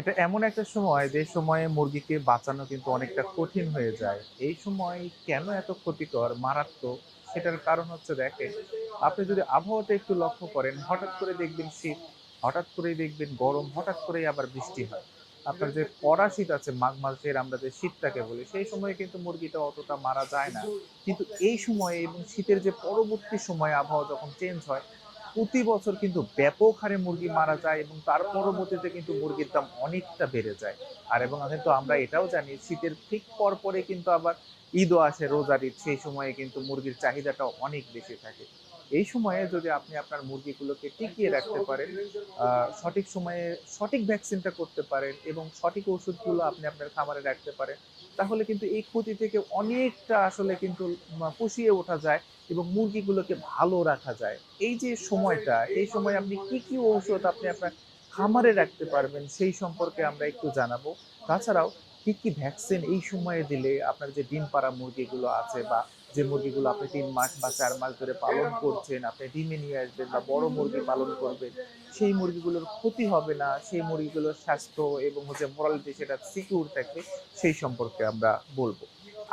এটা এমন একটা সময় যে সময়ে মুরগিকে বাঁচানো কিন্তু অনেকটা কঠিন হয়ে যায়। এই সময় কেন এত ক্ষতিকর, মারাত্মক? সেটার কারণ হচ্ছে দেখেন, আপনি যদি আবহাওয়াটা একটু লক্ষ্য করেন, হঠাৎ করে দেখবেন শীত, হঠাৎ করেই দেখবেন গরম, হঠাৎ করেই আবার বৃষ্টি হয়। আপনার যে কড়া শীত আছে, মাঘ মাসের আমরা যে শীতটাকে বলি, সেই সময়ে কিন্তু মুরগিটা অতটা মারা যায় না। কিন্তু এই সময়ে এবং শীতের যে পরবর্তী সময়ে আবহাওয়া যখন চেঞ্জ হয় প্রতি বছর কিন্তু ব্যাপক হারে মুরগি মারা যায় এবং তার পরবর্তীতে কিন্তু মুরগির দাম অনেকটা বেড়ে যায়। আর এবং কিন্তু আমরা এটাও জানি শীতের ঠিক পর পরে কিন্তু আবার ঈদও আসে রোজার ঈদ, সেই সময়ে কিন্তু মুরগির চাহিদাটা অনেক বেশি থাকে। এই সময়ে যদি আপনি আপনার মুরগিগুলোকে টিকিয়ে রাখতে পারেন সঠিক সময়ে সঠিক ভ্যাকসিনটা করতে পারেন এবং সঠিক ওষুধগুলো আপনি আপনার খামারে রাখতে পারেন, তাহলে কিন্তু এই ক্ষতি থেকে অনেকটা আসলে কিন্তু পুষিয়ে ওঠা যায় এবং মুরগিগুলোকে ভালো রাখা যায়। এই যে সময়টা, এই সময় আপনি কি কি ঔষধ আপনি আপনার খামারে রাখতে পারবেন সেই সম্পর্কে আমরা একটু জানাব। তাছাড়াও কি কি ভ্যাকসিন এই সময়ে দিলে আপনার যে ডিম পাড়া মুরগিগুলো আছে বা যে মুরগিগুলো আপনি তিন মাস বা চার মাস ধরে পালন করছেন, আপনি ডিমে নিয়ে আসবেন বা বড় মুরগি পালন করবেন, সেই মুরগিগুলোর ক্ষতি হবে না, সেই মুরগিগুলোর স্বাস্থ্য এবং হচ্ছে মোরালিটি সেটা সিকিউর থাকবে সেই সম্পর্কে আমরা বলব।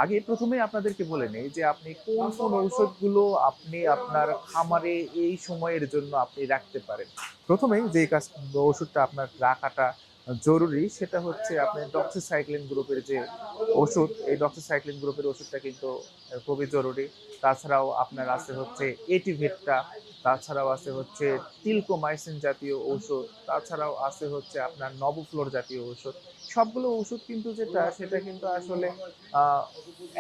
আগে প্রথমে আপনাদেরকে বলে নেই যে আপনি কোন কোন ঔষধগুলো আপনি আপনার খামারে এই সময়ের জন্য আপনি রাখতে পারেন। প্রথমেই যে কাজ ওষুধটা আপনার রাখাটা জরুরি সেটা হচ্ছে আপনি ডক্সিসাইক্লিন গ্রুপের যে ওষুধ, এই ডক্সিসাইক্লিন গ্রুপের ওষুধটা কিন্তু খুবই জরুরি। তাছাড়াও আপনার আছে হচ্ছে এটিভেটটা তাছাড়াও আছে হচ্ছে টিলকোমাইসিন জাতীয় ঔষধ তাছাড়াও আছে হচ্ছে আপনার নবফ্লোর জাতীয় ঔষধ সবগুলো ওষুধ কিন্তু যেটা, সেটা কিন্তু আসলে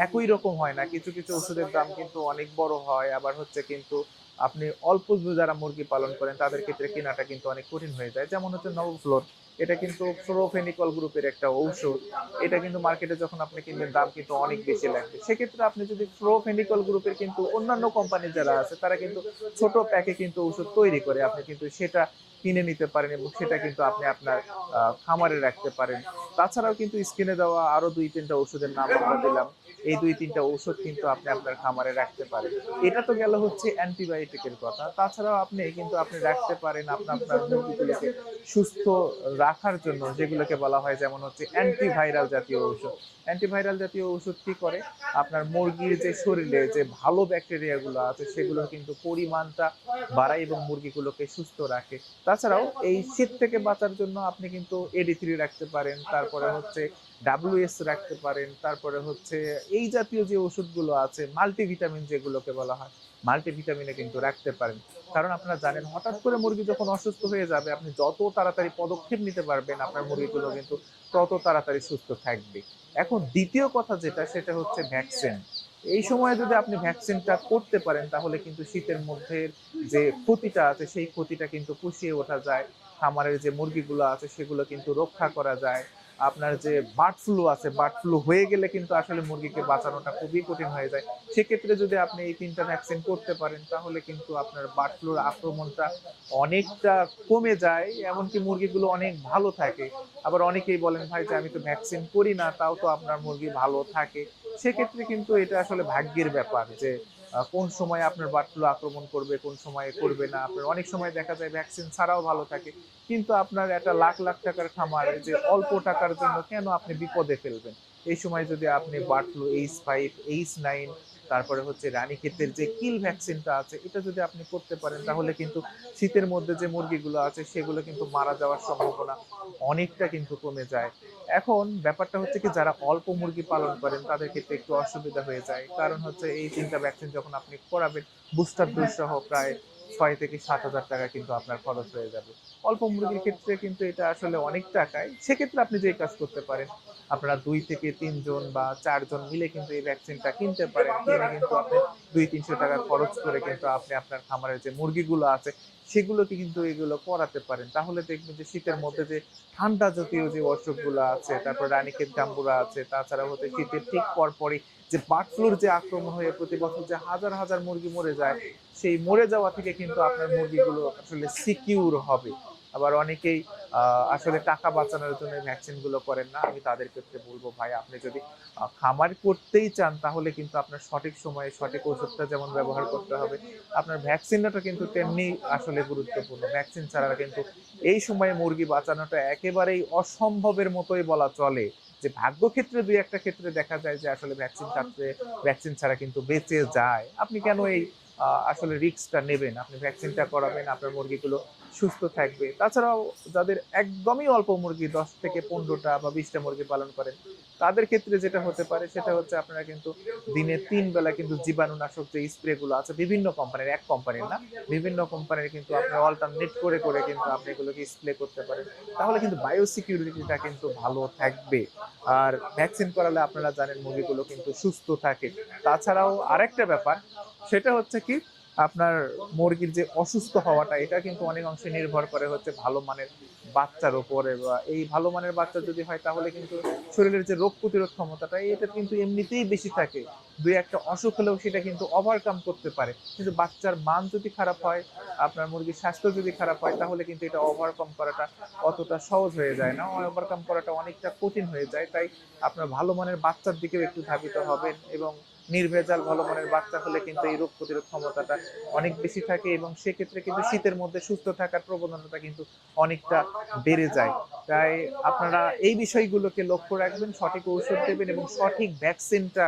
একই রকম হয় না। কিছু কিছু ওষুধের দাম কিন্তু অনেক বড় হয়, আবার হচ্ছে কিন্তু আপনি অল্প যারা মুরগি পালন করেন, তাদের ক্ষেত্রে কেনাটা কিন্তু অনেক কঠিন হয়ে যায়। যেমন হচ্ছে নবফ্লোর এটা কিন্তু ফ্লোরোফেনিকল গ্রুপের একটা ঔষধ। এটা কিন্তু মার্কেটে যখন আপনি কিনবেন, দাম কিন্তু অনেক বেশি লাগবে। সেক্ষেত্রে আপনি যদি ফ্লোরোফেনিকল গ্রুপের কিন্তু অন্যান্য কোম্পানি যারা আছে, তারা কিন্তু ছোট প্যাকে কিন্তু ওষুধ তৈরি করে। আপনি কিন্তু সেটা কিনে নিতে পারেন এবং সেটা কিন্তু আপনি আপনার খামারে রাখতে পারেন। তাছাড়াও কিন্তু স্কিনে দেওয়া আরও দুই তিনটা ওষুধের নাম আমরা দিলাম। এই দুই তিনটা ওষুধ কিন্তু আপনি আপনার খামারে রাখতে পারেন। এটা তো গেল হচ্ছে অ্যান্টিবায়োটিকের কথা। তাছাড়াও আপনি কিন্তু আপনি রাখতে পারেন আপনার আপনার মুরগিগুলোকে সুস্থ রাখার জন্য যেগুলোকে বলা হয় যেমন হচ্ছে অ্যান্টিভাইরাল জাতীয় ঔষধ। অ্যান্টিভাইরাল জাতীয় ঔষধ কি করে? আপনার মুরগির যে শরীরে যে ভালো ব্যাকটেরিয়া গুলো আছে, সেগুলো কিন্তু পরিমাণটা বাড়ায় এবং মুরগিগুলোকে সুস্থ রাখে। তাছাড়াও এই শীত থেকে বাঁচার জন্য আপনি কিন্তু এডি থ্রি রাখতে পারেন। তারপরে হচ্ছে ডাব্লিউএস রাখতে পারেন, তারপরে হচ্ছে এই জাতীয় যে ওষুধগুলো আছে মাল্টিভিটামিন যেগুলোকে বলা হয় মাল্টিভিটামিনে কিন্তু রাখতে পারেন। কারণ আপনারা জানেন, হঠাৎ করে মুরগি যখন অসুস্থ হয়ে যাবে, আপনি যত তাড়াতাড়ি পদক্ষেপ নিতে পারবেন আপনার মুরগিগুলো কিন্তু তত তাড়াতাড়ি সুস্থ থাকবে। এখন দ্বিতীয় কথা যেটা, সেটা হচ্ছে ভ্যাকসিন এই সময়ে যদি আপনি ভ্যাকসিনটা করতে পারেন, তাহলে কিন্তু শীতের মধ্যে যে ক্ষতিটা আছে, সেই ক্ষতিটা কিন্তু পুষিয়ে ওঠা যায়। খামারের যে মুরগিগুলো আছে, সেগুলো কিন্তু রক্ষা করা যায়। আপনার যে বার্ড ফ্লু আছে, বার্ড ফ্লু হয়ে গেলে কিন্তু আসলে মুরগিকে বাঁচানোটা খুবই কঠিন হয়ে যায়। সেক্ষেত্রে যদি আপনি এই তিনটা ভ্যাকসিন করতে পারেন, তাহলে কিন্তু আপনার বার্ড ফ্লুর আক্রমণটা অনেকটা কমে যায়, এমনকি মুরগিগুলো অনেক ভালো থাকে। আবার অনেকেই বলেন, ভাই, যে আমি তো ভ্যাকসিন করি না, তাও তো আপনার মুরগি ভালো থাকে। সেক্ষেত্রে কিন্তু এটা আসলে ভাগ্যের ব্যাপার যে কোন সময় আপনার বার্ড ফ্লু আক্রমণ করবে, কোন সময় করবে না, আপনার অনেক সময় দেখা যায় ভ্যাকসিন ছাড়াও ভালো থাকে, কিন্তু আপনার একটা লাখ লাখ টাকার খামার যে অল্প টাকার জন্য কেন আপনি বিপদে ফেলবেন? এই সময় যদি আপনি bird flu H five H nine তারপরে হচ্ছে রানীক্ষেতের যে কিল ভ্যাকসিনটা আছে, এটা যদি আপনি করতে পারেন, তাহলে কিন্তু শীতের মধ্যে যে মুরগিগুলো আছে, সেগুলো কিন্তু মারা যাওয়ার সম্ভাবনা অনেকটা কিন্তু কমে যায়। এখন ব্যাপারটা হচ্ছে কি, যারা অল্প মুরগি পালন করেন, তাদের ক্ষেত্রে একটু অসুবিধা হয়ে যায়। কারণ হচ্ছে এই তিনটা ভ্যাকসিন যখন আপনি করাবেন, বুস্টার ডোজ সহ প্রায় ছয় থেকে সাত হাজার টাকা কিন্তু আপনার খরচ হয়ে যাবে। অল্প মুরগির ক্ষেত্রে কিন্তু এটা আসলে অনেক টাকায়। সেক্ষেত্রে আপনি যে কাজ করতে পারেন আপনারা দুই থেকে তিনজন বা চারজন মিলে কিন্তু এই ভ্যাকসিনটা কিনতে পারেন। কিনে কিন্তু আপনি দুই, তিনশো টাকা খরচ করে কিন্তু আপনি আপনার খামারের যে মুরগিগুলো আছে, সেগুলোকে কিন্তু এগুলো করাতে পারেন। তাহলে দেখবেন যে শীতের মধ্যে যে ঠান্ডা জাতীয় যে অসুখগুলো আছে, তারপর রানীক্ষেত গাম্বুরা আছে, তাছাড়া হতে শীতের ঠিক পর পরই যে বার্ড ফ্লুর যে আক্রমণ হয়ে প্রতি বছর যে হাজার হাজার মুরগি মরে যায়, সেই মরে যাওয়া থেকে কিন্তু আপনার মুরগিগুলো আসলে সিকিউর হবে। আবার অনেকেই আসলে টাকা বাঁচানোর জন্য ভ্যাকসিনগুলো করেন না। আমি তাদের ক্ষেত্রে বলব, ভাই, আপনি যদি খামার করতেই চান, তাহলে কিন্তু আপনার সঠিক সময়ে সঠিক ওষুধটা যেমন ব্যবহার করতে হবে, আপনার ভ্যাকসিনটা কিন্তু তেমনি আসলে গুরুত্বপূর্ণ। ভ্যাকসিন ছাড়া কিন্তু এই সময়ে মুরগি বাঁচানোটা একেবারেই অসম্ভবের মতোই বলা চলে। যে ভাগ্য ক্ষেত্রে দুই একটা ক্ষেত্রে দেখা যায় যে আসলে ভ্যাকসিন ক্ষেত্রে ভ্যাকসিন ছাড়া কিন্তু বেঁচে যায়। আপনি কেন এই আসলে রিস্কটা নেবেন? আপনি ভ্যাকসিনটা করাবেন, আপনার মুরগিগুলো সুস্থ থাকবে। তাছাড়াও যাদের একদমই অল্প মুরগি, দশ থেকে পনেরোটা বা বিশটা মুরগি পালন করেন, তাদের ক্ষেত্রে যেটা হতে পারে সেটা হচ্ছে আপনারা কিন্তু দিনে তিন বেলা কিন্তু জীবাণুনাশক যে স্প্রেগুলো আছে, বিভিন্ন কোম্পানির এক কোম্পানির না, বিভিন্ন কোম্পানির কিন্তু আপনি অল্টারনেট করে করে কিন্তু আপনি এগুলোকে স্প্রে করতে পারেন। তাহলে কিন্তু বায়ো সিকিউরিটিটা কিন্তু ভালো থাকবে। আর ভ্যাকসিন করালে আপনারা জানেন মুরগিগুলো কিন্তু সুস্থ থাকে। তাছাড়াও আরেকটা ব্যাপার, সেটা হচ্ছে কি আপনার মুরগির যে অসুস্থ হওয়াটা, এটা কিন্তু অনেক অংশে নির্ভর করে হচ্ছে ভালো মানের বাচ্চার উপরে বা এই ভালো মানের বাচ্চা যদি হয় তাহলে কিন্তু শরীরের যে রোগ প্রতিরোধ ক্ষমতাটা, এটা কিন্তু এমনিতেই বেশি থাকে। দুই একটা অসুখ হলেও সেটা কিন্তু ওভারকাম করতে পারে। কিন্তু বাচ্চার মান যদি খারাপ হয়, আপনার মুরগির স্বাস্থ্য যদি খারাপ হয়, তাহলে কিন্তু এটা ওভারকাম করাটা অতটা সহজ হয়ে যায় না। ওভারকাম করাটা অনেকটা কঠিন হয়ে যায়। তাই আপনার ভালো মানের বাচ্চার দিকেও একটু ধাবিত হবেন এবং নির্ভেজাল ভালো মনের বাচ্চা হলে কিন্তু এই রোগ প্রতিরোধ ক্ষমতাটা অনেক বেশি থাকে এবং সেক্ষেত্রে কিন্তু শীতের মধ্যে সুস্থ থাকার প্রবণতাটা কিন্তু অনেকটা বেড়ে যায়। তাই আপনারা এই বিষয়গুলোকে লক্ষ্য রাখবেন, সঠিক ঔষধ দেবেন এবং সঠিক ভ্যাকসিনটা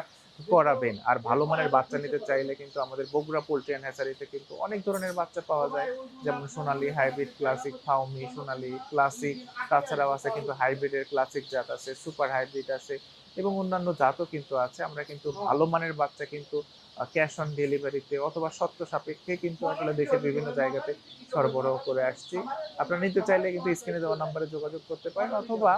করাবেন। আর ভালো মানের বাচ্চা নিতে চাইলে কিন্তু আমাদের বগুড়া পোল্ট্রি অ্যান্ড হ্যাচারিতে কিন্তু অনেক ধরনের বাচ্চা পাওয়া যায়। যেমন Sonali hybrid classic, Fayoumi, Sonali classic. তাছাড়াও আছে কিন্তু হাইব্রিডের ক্লাসিক জাত আছে, সুপার হাইব্রিড আছে এবং অন্যান্য জাতও কিন্তু আছে। আমরা কিন্তু ভালো মানের বাচ্চা কিন্তু ক্যাশ অন ডেলিভারিতে অথবা সত্য সাপেক্ষে কিন্তু আসলে দেশের বিভিন্ন জায়গাতে সরবরাহ করে আসছি। আপনারা নিতে চাইলে কিন্তু স্ক্রিনে দেওয়া নাম্বারে যোগাযোগ করতে পারেন অথবা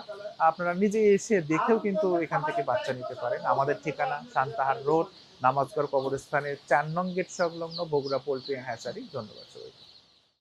আপনারা নিজে এসে দেখেও কিন্তু এখান থেকে বাচ্চা নিতে পারেন। আমাদের ঠিকানা শান্তাহার রোড, নামাজগড় কবরস্থানের চার নং গেট সংলগ্ন বগুড়া পোলট্রি হ্যাচারি। ধন্যবাদ সবাইকে।